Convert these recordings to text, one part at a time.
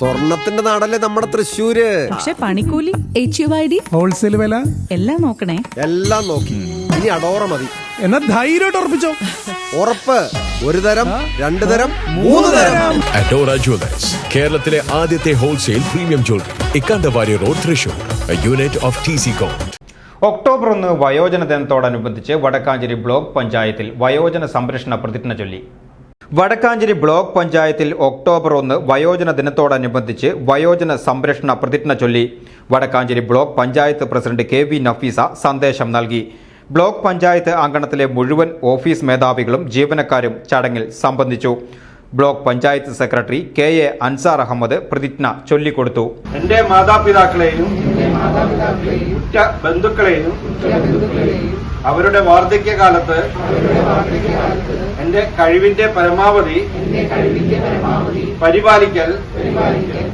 സ്വർണത്തിന്റെ നാടല്ലേ നമ്മുടെ തൃശ്ശൂര്? പക്ഷെ പണിക്കൂലി H U I D wholesale വില? എല്ലാം നോക്കണേ. എല്ലാം നോക്കി. ഇനി അടോറ മതി. എന്നാ ധൈര്യമായിട്ട് ഉറപ്പിച്ചോ? ഉറപ്പ്. ഒരു തരം രണ്ടു തരം മൂന്ന് തരം. അഡോറ ജ്വല്ലേഴ്സ് കേരളത്തിലെ ആദ്യത്തെ wholesale premium jewellery Ikkandavari road Thrissur unit of T C com October ഒന്ന് വയോജന ദിനത്തോടനുബന്ധിച്ച് വടക്കാഞ്ചേരി ബ്ലോക്ക് പഞ്ചായത്തിൽ വയോജന സംരക്ഷണ പ്രതിജ്ഞ ചൊല്ലി. വടക്കാഞ്ചേരി ബ്ലോക്ക് പഞ്ചായത്തിൽ ഒക്ടോബർ ഒന്ന് വയോജന ദിനത്തോടനുബന്ധിച്ച് വയോജന സംരക്ഷണ പ്രതിജ്ഞ ചൊല്ലി. Vadakkanchery block panchayat president K V Nafeesa സന്ദേശം നൽകി. ബ്ലോക്ക് പഞ്ചായത്ത് അങ്കണത്തിലെ മുഴുവൻ ഓഫീസ് മേധാവികളും ജീവനക്കാരും ചടങ്ങിൽ സംബന്ധിച്ചു. Block panchayat secretary K A Ansar Ahammed പ്രതിജ്ഞ ചൊല്ലിക്കൊടുത്തു. എന്റെ മാതാപിതാക്കളെയും ഉറ്റ ബന്ധുക്കളെയും അവരുടെ വാർദ്ധക്യകാലത്ത് എന്റെ കഴിവിന്റെ പരമാവധി പരിപാലിക്കൽ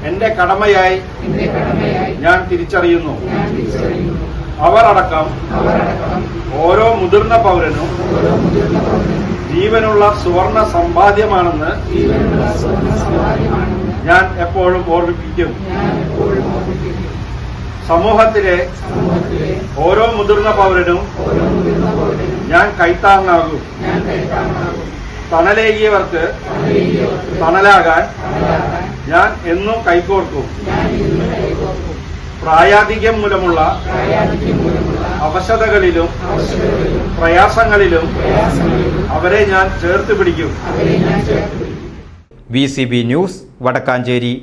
എന്റെ കടമയായി ഞാൻ തിരിച്ചറിയുന്നു. അവർ അടക്കം ഓരോ മുതിർന്ന പൗരനും ജീവനുള്ള സുവർണ സമ്പാദ്യമാണെന്ന് ഞാൻ എപ്പോഴും ഓർമ്മിപ്പിക്കും. സമൂഹത്തിലെ ഓരോ മുതിർന്ന പൗരനും ഞാൻ കൈത്താങ്ങാകും. തണലേകിയവർക്ക് തണലാകാൻ ഞാൻ എന്നും കൈകോർക്കും. പ്രായാധിക്യം മൂലമുള്ള അവശതകളിലും പ്രയാസങ്ങളിലും അവരെ ഞാൻ ചേർത്ത് പിടിക്കും. V C B news Vadakkanchery.